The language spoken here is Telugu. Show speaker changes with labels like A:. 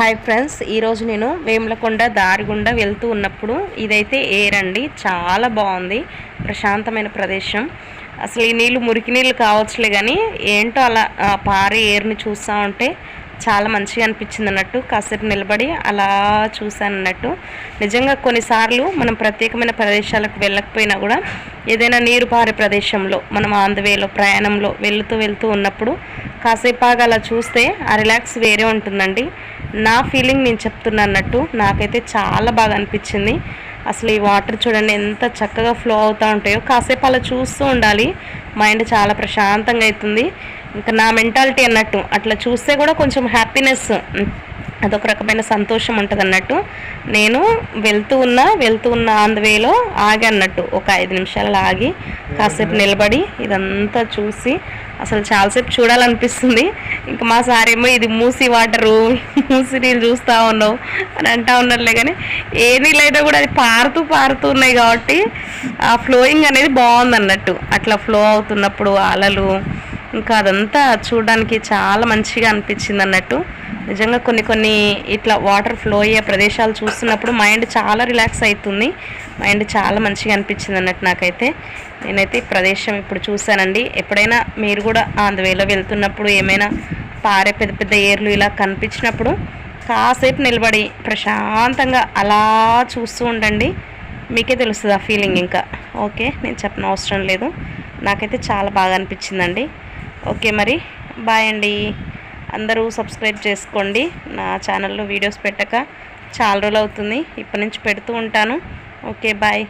A: హాయ్ ఫ్రెండ్స్ ఈరోజు నేను వేములకొండ దారి గుండా వెళ్తూ ఉన్నప్పుడు ఇదైతే ఎయిర్ అండి. చాలా బాగుంది. ప్రశాంతమైన ప్రదేశం. అసలు ఈ నీళ్ళు మురికి నీళ్ళు కావచ్చులే కానీ ఏంటో అలా పారే ఎయిర్ని చూస్తూ ఉంటే చాలా మంచిగా అనిపించింది అన్నట్టు. కాసేపు నిలబడి అలా చూశాను అన్నట్టు. నిజంగా కొన్నిసార్లు మనం ప్రత్యేకమైన ప్రదేశాలకు వెళ్ళకపోయినా కూడా ఏదైనా నీరు పారే ప్రదేశంలో మనం ఆంధ్రవేలో ప్రయాణంలో వెళుతూ వెళ్తూ ఉన్నప్పుడు కాసేపు అలా చూస్తే ఆ రిలాక్స్ వేరే ఉంటుందండి. నా ఫీలింగ్ నేను చెప్తున్నా అన్నట్టు నాకైతే చాలా బాగా అనిపించింది. అసలు ఈ వాటర్ చూడండి ఎంత చక్కగా ఫ్లో అవుతూ ఉంటాయో. కాసేపు అలా చూస్తూ ఉండాలి. మైండ్ చాలా ప్రశాంతంగా అవుతుంది. ఇంకా నా మెంటాలిటీ అన్నట్టు అట్లా చూస్తే కూడా కొంచెం హ్యాపీనెస్ అదొక రకమైన సంతోషం ఉంటుంది అన్నట్టు నేను వెళ్తూ ఉన్నా వెళ్తూ ఉన్న ఆన్ ద వేలో ఆగి అన్నట్టు. ఒక ఐదు నిమిషాలు ఆగి కాసేపు నిలబడి ఇదంతా చూసి అసలు చాలాసేపు చూడాలనిపిస్తుంది. ఇంకా మా సార్ ఏమో ఇది మూసి వాటరు మూసి నీళ్ళు చూస్తూ ఉన్నావు అని అంటా ఉన్నారులే కానీ ఏ నీళ్ళైనా కూడా అది పారుతూ పారుతూ ఉన్నాయి కాబట్టి ఆ ఫ్లోయింగ్ అనేది బాగుంది అన్నట్టు అట్లా ఫ్లో అవుతున్నప్పుడు అలలు ఇంకా అదంతా చూడడానికి చాలా మంచిగా అనిపించింది అన్నట్టు నిజంగా కొన్ని కొన్ని ఇట్లా వాటర్ ఫ్లో అయ్యే ప్రదేశాలు చూస్తున్నప్పుడు మైండ్ చాలా రిలాక్స్ అవుతుంది. మైండ్ చాలా మంచిగా అనిపించింది అన్నట్టు నాకైతే. నేనైతే ఈ ప్రదేశం ఇప్పుడు చూశానండి. ఎప్పుడైనా మీరు కూడా ఆంధ్రవేలో వెళ్తున్నప్పుడు ఏమైనా పారే పెద్ద పెద్ద ఏర్లు ఇలా కనిపించినప్పుడు కాసేపు నిలబడి ప్రశాంతంగా అలా చూస్తూ ఉండండి. మీకే తెలుస్తుంది ఆ ఫీలింగ్ ఇంకా. ఓకే నేను చెప్పిన అవసరం లేదు. నాకైతే చాలా బాగా అనిపించిందండి. ఓకే మరి బాయ్ అండి. అందరూ సబ్స్క్రైబ్ చేసుకోండి. నా ఛానల్లో వీడియోస్ పెట్టక చాలా రోజులు అవుతుంది. ఇప్పటి నుంచి పెడుతూ ఉంటాను. Okay bye.